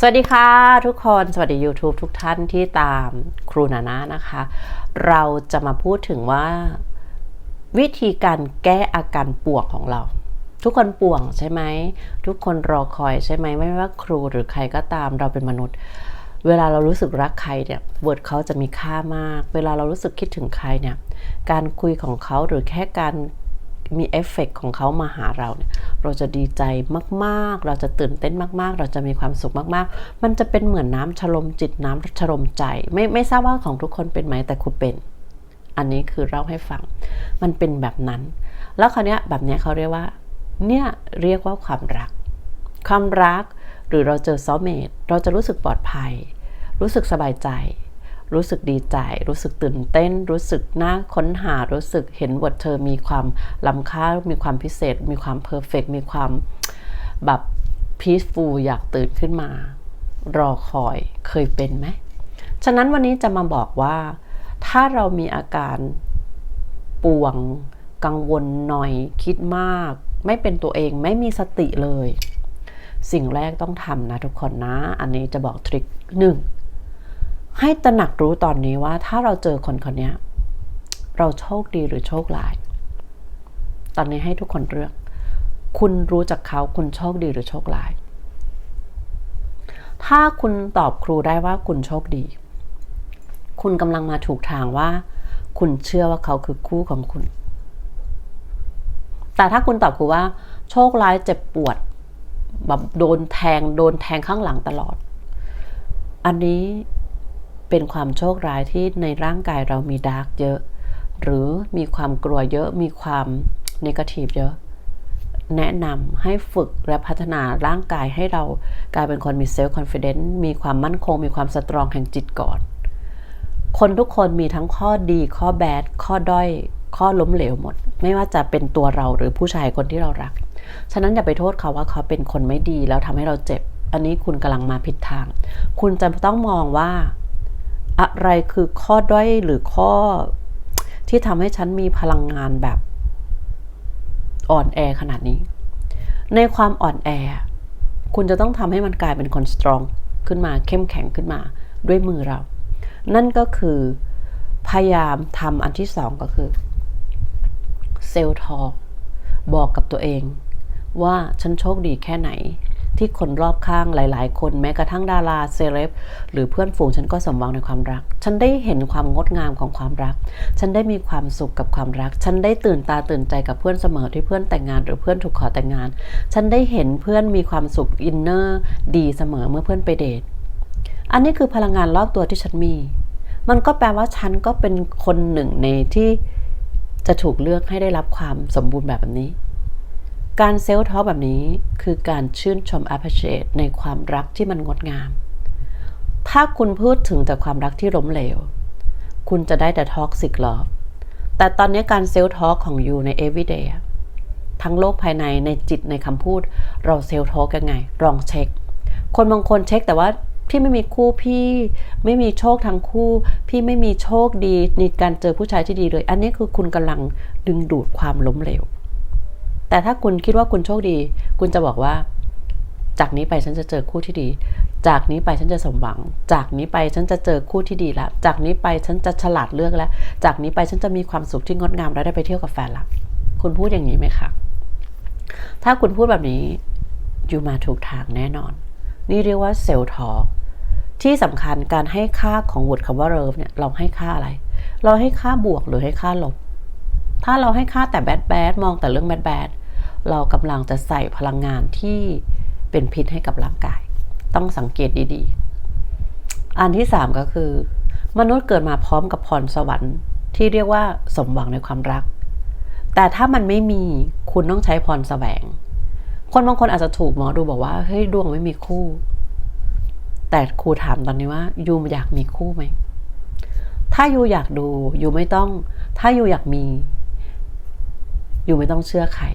สวัสดีค่ะทุกคนสวัสดี YouTube ทุกท่านที่ตามครูนานานะคะ เราจะมาพูดถึงว่า วิธีการแก้อาการปวงของเรา ทุกคนป่วงใช่ไหม ทุกคนรอคอยใช่ไหมไม่ว่าครูหรือใครก็ตามเราเป็นมนุษย์ เวลาเรารู้สึกรักใครเนี่ยเวิร์ดเขาจะมีค่ามาก เวลาเรารู้สึกคิดถึงใครเนี่ยการคุยของเขาหรือแค่การ มีเอฟเฟกของเขามาหาเราเนี่ยเราจะดีใจมากๆ เราจะตื่นเต้นมาก ๆ เราจะมีความสุขมาก ๆ มันจะเป็นเหมือนน้ำชโลมจิตน้ำชโลมใจ ไม่ไม่ทราบว่าของทุกคนเป็นไหมแต่ครูเป็น อันนี้คือเล่าให้ฟัง มันเป็นแบบนั้น แล้วคราวนี้แบบนี้เขาเรียกว่า เนี่ยเรียกว่าความรัก ความรักหรือเราเจอซอเมตเราจะรู้สึกปลอดภัย รู้สึกสบายใจ รู้สึกดีใจ รู้สึกตื่นเต้น รู้สึกน่าค้นหา รู้สึกเห็นบทเธอมีความล้ำค่า มีความพิเศษ มีความเพอร์เฟกมีความแบบพีซฟูลอยากตื่นขึ้นมา รอคอยเคยเป็นไหม ฉะนั้นวันนี้จะมาบอกว่า ถ้าเรามีอาการป่วง กังวลหน่อย คิดมาก ไม่เป็นตัวเอง ไม่มีสติเลย สิ่งแรกต้องทำนะทุกคนนะ อันนี้จะบอกทริคหนึ่ง ให้ตระหนักรู้ตอนนี้ว่าถ้าเราเจอคนคนนี้เราโชคดีหรือโชคร้าย ตอนนี้ให้ทุกคนเลือก คุณรู้จักเขาคุณโชคดีหรือโชคร้าย ถ้าคุณตอบครูได้ว่าคุณโชคดี คุณกำลังมาถูกทางว่า คุณเชื่อว่าเขาคือคู่ของคุณ แต่ถ้าคุณตอบครูว่า โชคร้ายเจ็บปวดแบบโดนแทง โดนแทงข้างหลังตลอด อันนี้ เป็นความโชคร้ายที่ในร่างกายเรามีดาร์กเยอะ หรือมีความกลัวเยอะมีความนกาทีฟเยอะ แนะนำให้ฝึกและพัฒนาร่างกายให้เรากลายเป็นคนมีเซลล์คอนฟ idence มีความมั่นคง มีความสตรองแห่งจิตก่อน คนทุกคนมีทั้งข้อดีข้อแบด ข้อด้อยข้อล้มเหลวหมด ไม่ว่าจะเป็นตัวเราหรือผู้ชายคนที่เรารัก ฉะนั้นอย่าไปโทษเขาว่าเขาเป็นคนไม่ดีแล้วทำให้เราเจ็บ อันนี้คุณกำลังมาผิดทาง คุณจะต้องมองว่า อะไรคือข้อด้อยหรือข้อที่ทำให้ฉันมีพลังงานแบบอ่อนแอขนาดนี้ ในความอ่อนแอ คุณจะต้องทำให้มันกลายเป็นคนสตรองขึ้นมาเข้มแข็งขึ้นมาด้วยมือเรา นั่นก็คือพยายามทำอันที่สองก็คือเซลทอบอกกับตัวเอง ว่าฉันโชคดีแค่ไหน ที่คนรอบข้างหลาย ๆ คนแม้กระทั่งดาราเซเลบหรือเพื่อนฝูงฉันก็สมหวังในความรัก ฉันได้เห็นความงดงามของความรัก ฉันได้มีความสุขกับความรัก ฉันได้ตื่นตาตื่นใจกับเพื่อนเสมอที่เพื่อนแต่งงาน หรือเพื่อนถูกขอแต่งงาน ฉันได้เห็นเพื่อนมีความสุขอินเนอร์ดีเสมอเมื่อเพื่อนไปเดทอันนี้คือพลังงานรอบตัวที่ฉันมี มันก็แปลว่าฉันก็เป็นคนหนึ่งในที่จะถูกเลือกให้ได้รับความสมบูรณ์แบบนี้ การเซลล์ท้อแบบนี้คือการชื่นชม appreciate ในความรักที่มันงดงาม ถ้าคุณพูดถึงแต่ความรักที่ล้มเหลว คุณจะได้แต่ toxic love แต่ตอนนี้การเซลล์ท้อของยูใน everyday อะทั้งโลกภายในในจิตในคำพูด เราเซลล์ท้อกันไงลองเช็ค คนบางคนเช็คแต่ว่าพี่ไม่มีคู่พี่ ไม่มีโชคทั้งคู่ พี่ไม่มีโชคดีในการเจอผู้ชายที่ดีเลย อันนี้คือคุณกำลังดึงดูดความล้มเหลว แต่ถ้าคุณคิดว่าคุณโชคดี คุณจะบอกว่า จากนี้ไปฉันจะเจอคู่ที่ดี จากนี้ไปฉันจะสมหวัง จากนี้ไปฉันจะเจอคู่ที่ดีแล้ว จากนี้ไปฉันจะฉลาดเลือกแล้ว จากนี้ไปฉันจะมีความสุขที่งดงามและได้ไปเที่ยวกับแฟนละคุณพูดอย่างนี้ไหมคะ ถ้าคุณพูดแบบนี้อยู่มาถูกทางแน่นอน นี่เรียกว่าเซลล์ทอที่สำคัญการให้ค่าของวดคำว่าเริฟเนี่ยเราให้ค่าอะไร เราให้ค่าบวกหรือให้ค่าลบ ถ้าเราให้ค่าแต่แบดแบดมองแต่เรื่องแบดแบดเรากำลังจะใส่พลังงานที่เป็นพิษให้กับร่างกาย ต้องสังเกตดีๆ อันที่สามก็คือ มนุษย์เกิดมาพร้อมกับพรสวรรค์ ที่เรียกว่าสมหวังในความรัก แต่ถ้ามันไม่มีคุณต้องใช้พรแสวง คนบางคนอาจจะถูกหมอดูบอกว่าเฮ้ยดวงไม่มีคู่ แต่ครูถามตอนนี้ว่ายูอยากมีคู่ไหมถ้ายูอยากดูยูไม่ต้อง ถ้ายูอยากมี อยู่ไม่ต้องเชื่อใคร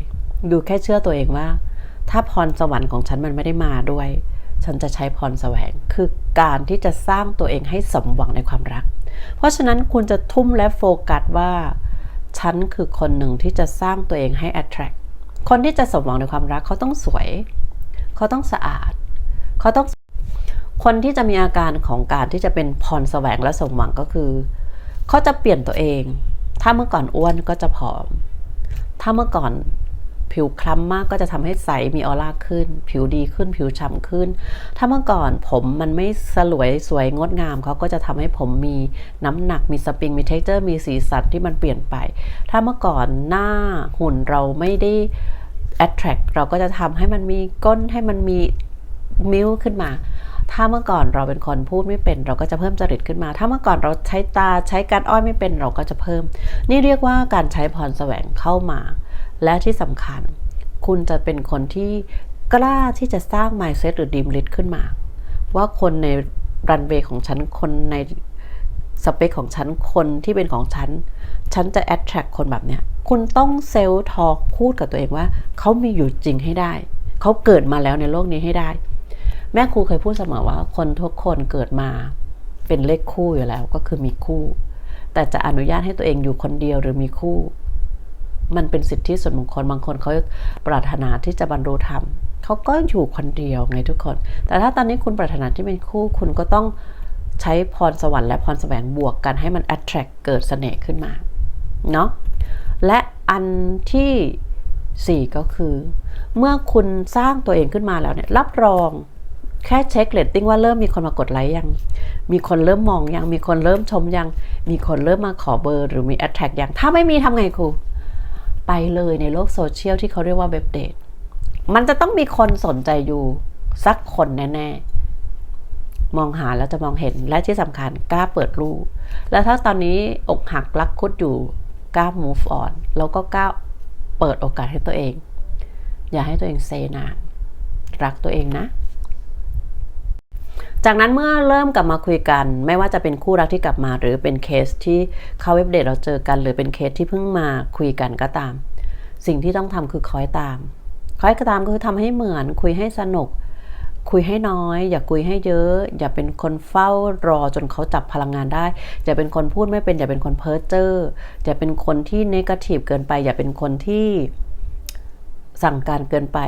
อยู่แค่เชื่อตัวเองว่า ถ้าพรสวรรค์ของฉันมันไม่ได้มาด้วย ฉันจะใช้พรแสวง คือการที่จะสร้างตัวเองให้สมหวังในความรัก เพราะฉะนั้นคุณจะทุ่มและโฟกัสว่า ฉันคือคนหนึ่งที่จะสร้างตัวเองให้ attract คนที่จะสมหวังในความรักเขาต้องสวย เขาต้องสะอาด เขาต้อง คนที่จะมีอาการของการที่จะเป็นพรแสวงและสมหวังก็คือ เขาจะเปลี่ยนตัวเอง ถ้าเมื่อก่อนอ้วนก็จะผอม ถ้าเมื่อก่อนผิวคล้ำมากก็จะทำให้ใสมีออร่าขึ้น ผิวดีขึ้นผิวฉ่ำขึ้น ถ้าเมื่อก่อนผมมันไม่สลวยสวยงดงามเขาก็จะทำให้ผมมีน้ำหนักมีสปริงมีเท็กเจอร์มีสีสันที่มันเปลี่ยนไป ถ้าเมื่อก่อนหน้าหุ่นเราไม่ได้ attract เราก็จะทำให้มันมีก้นให้มันมีมิ้วขึ้นมา ถ้าเมื่อก่อนเราเป็นคนพูดไม่เป็น เราก็จะเพิ่มจริตขึ้นมา ถ้าเมื่อก่อนเราใช้ตาใช้การอ้อยไม่เป็นเราก็จะเพิ่ม นี่เรียกว่าการใช้พรแสวงเข้ามา และที่สำคัญ คุณจะเป็นคนที่กล้าที่จะสร้าง mindset หรือ dream list ขึ้นมา ว่าคนในรันเวย์ของฉันคนในสเปคของฉันคนที่เป็นของฉัน ฉันจะ attract คนแบบเนี้ย คุณต้องเซลล์ทอ k พูดกับตัวเองว่า เขามีอยู่จริงให้ได้ เขาเกิดมาแล้วในโลกนี้ให้ได้ แม่ครูเคยพูดเสมอว่าคนทุกคนเกิดมาเป็นเลขคู่อยู่แล้วก็คือมีคู่ แต่จะอนุญาตให้ตัวเองอยู่คนเดียวหรือมีคู่ มันเป็นสิทธิส่วนบุคคลบางคนเขาปรารถนาที่จะบรรลุธรรมเขาก็อยู่คนเดียวไงทุกคน แต่ถ้าตอนนี้คุณปรารถนาที่เป็นคู่คุณก็ต้องใช้พรสวรรค์และพรแสวงบวกกันให้มัน attract เกิดเสน่ห์ขึ้นมาเนาะและอันที่ 4 ก็คือ เมื่อคุณสร้างตัวเองขึ้นมาแล้วเนี่ยรับรอง แค่เช็คเลตติ้งว่าเริ่มมีคนมากดไลค์ยัง มีคนเริ่มมองยัง มีคนเริ่มชมยัง มีคนเริ่มมาขอเบอร์หรือมี attract ยัง ถ้าไม่มีทำไงครู ไปเลยในโลกโซเชียลที่เขาเรียกว่าเว็บเดท มันจะต้องมีคนสนใจอยู่สักคนแน่ๆ มองหาแล้วจะมองเห็น และที่สำคัญกล้าเปิดรูแล้วถ้าตอนนี้อกหักรักคุดอยู่กล้า move on แล้วก็กล้าเปิดโอกาสให้ตัวเอง อย่าให้ตัวเองเซนานรักตัวเองนะ จากนั้นเมื่อเริ่มกลับมาคุยกัน ไม่ว่าจะเป็นคู่รักที่กลับมา หรือเป็นเคสที่เข้าเว็บเดทเราเจอกัน หรือเป็นเคสที่เพิ่งมาคุยกันก็ตาม สิ่งที่ต้องทำคือคอยตาม คอยตามก็คือทำให้เหมือนคุยให้สนุก คุยให้น้อย อย่าคุยให้เยอะ อย่าเป็นคนเฝ้ารอจนเขาจับพลังงานได้ อย่าเป็นคนพูดไม่เป็น อย่าเป็นคนเพ้อเจ้ออย่าเป็นคนที่เนกาทีฟเกินไป อย่าเป็นคนที่สั่งการเกินไป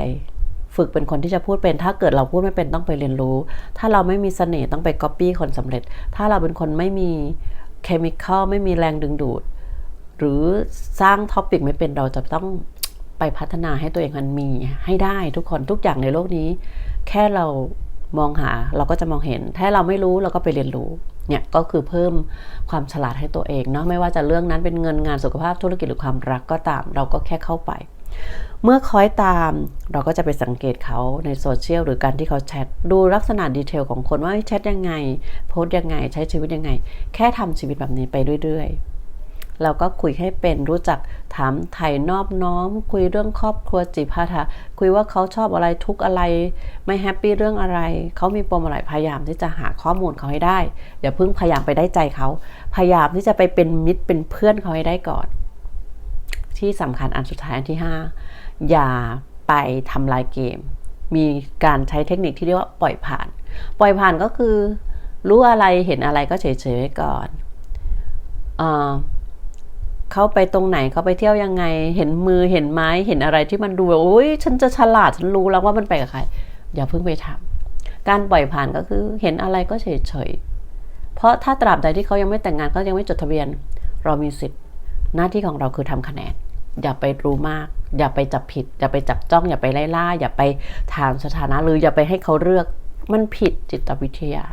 ฝึกเป็นคนที่จะพูดเป็น ถ้าเกิดเราพูดไม่เป็นต้องไปเรียนรู้ ถ้าเราไม่มีเสน่ห์ต้องไปก๊อปปี้คนสำเร็จ ถ้าเราเป็นคนไม่มีเคมีคอลไม่มีแรงดึงดูด หรือสร้างท็อปิกไม่เป็นเราจะต้องไปพัฒนาให้ตัวเองมันมีให้ได้ทุกคนทุกอย่างในโลกนี้ แค่เรามองหาเราก็จะมองเห็น ถ้าเราไม่รู้เราก็ไปเรียนรู้ เนี่ยก็คือเพิ่มความฉลาดให้ตัวเองเนาะไม่ว่าจะเรื่องนั้นเป็นเงินงานสุขภาพธุรกิจหรือความรักก็ตาม เราก็แค่เข้าไป เมื่อคอยตามเราก็จะไปสังเกตเขาในโซเชียลหรือการที่เขาแชทดูลักษณะดีเทลของคนว่าแชทยังไง โพสยังไง ใช้ชีวิตยังไง แค่ทำชีวิตแบบนี้ไปเรื่อยๆ เราก็คุยให้เป็นรู้จักถามไถ่นอบน้อม คุยเรื่องครอบครัวจิพาถะคุยว่าเขาชอบอะไรทุกอะไร ไม่แฮปปี้เรื่องอะไร เขามีปมอะไรพยายามที่จะหาข้อมูลเขาให้ได้อย่าเพิ่งพยายามไปได้ใจเขา พยายามที่จะไปเป็นมิตรเป็นเพื่อนเขาให้ได้ก่อน ที่สำคัญอันสุดท้ายอันที่ 5 อย่าไปทำลายเกม มีการใช้เทคนิคที่เรียกว่าปล่อยผ่าน ปล่อยผ่านก็คือ รู้อะไรเห็นอะไรก็เฉยๆไว้ก่อนเเขาไปตรงไหนเขาไปเที่ยวยังไง เห็นมือเห็นไม้เห็นอะไรที่มันดูโอ้ยฉันจะฉลาดฉันรู้แล้วว่ามันไปกับใคร อย่าเพิ่งไปทำการปล่อยผ่านก็คือเห็นอะไรก็เฉยๆเพราะถ้าตราบใดที่เขายังไม่แต่งงานเขายังไม่จดทะเบียน เรามีสิทธิ์หน้าที่ของเราคือทำคะแนน อย่าไปรู้มาก อย่าไปจับผิด อย่าไปจับจ้อง อย่าไปไล่ล่า อย่าไปถามสถานะหรืออย่าไปให้เขาเลือกมันผิดจิตวิทยา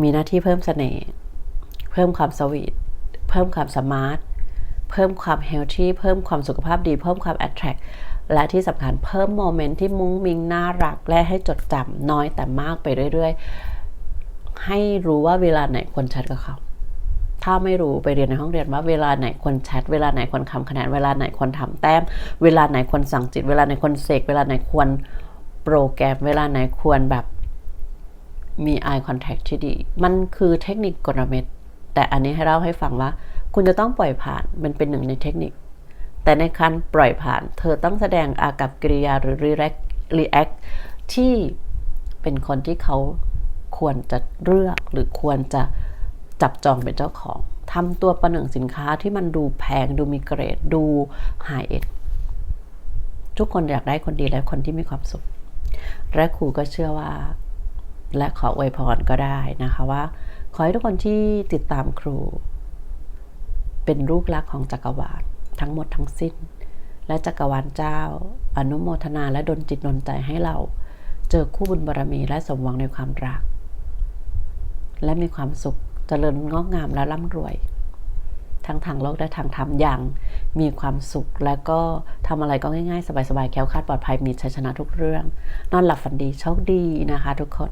มีหน้าที่เพิ่มเสน่ห์เพิ่มความสวีทเพิ่มความสมาร์ทเพิ่มความเฮลที่เพิ่มความสุขภาพดี เพิ่มความ attract และที่สำคัญเพิ่มโมเมนต์ที่มุ้งมิงน่ารัก และให้จดจำน้อยแต่มากไปเรื่อยๆ ให้รู้ว่าเวลาไหนควรแชทกับเขา ถ้าไม่รู้ไปเรียนในห้องเรียนว่าเวลาไหนควรแชทเวลาไหนควรคำคะแนนเวลาไหนควรทำแต้ม เวลาไหนควรสั่งจิต เวลาไหนควรเสกเวลาไหนควรโปรแกรม เวลาไหนควรแบบมี eye contact ที่ดี มันคือเทคนิคกลเม็ด แต่อันนี้ให้เล่าให้ฟังว่า คุณจะต้องปล่อยผ่าน มันเป็นหนึ่งในเทคนิค แต่ในการปล่อยผ่าน เธอต้องแสดงอากับกิริยาหรือ react ที่เป็นคนที่เขาควรจะเลือกหรือควรจะ จับจองเป็นเจ้าของทำตัวประหนึ่งสินค้าที่มันดูแพงดูมีเกรดดูไฮเอ็ดทุกคนอยากได้คนดีและคนที่มีความสุข และครูก็เชื่อว่า และขออวยพรก็ได้นะคะว่า ขอให้ทุกคนที่ติดตามครู เป็นลูกรักของจักรวาลทั้งหมดทั้งสิ้น และจักรวาลเจ้า อนุโมทนาและดลจิตดลใจให้เรา เจอคู่บุญบารมีและสมหวังในความรัก และมีความสุข เจริญงอกงามและร่ำรวย ทั้งทางโลกและทางธรรมอย่างมีความสุข และก็ทำอะไรก็ง่ายๆ สบายๆแคล้วคลาดปลอดภัยมีชัยชนะทุกเรื่อง นอนหลับฝันดีโชคดีนะคะ ทุกคน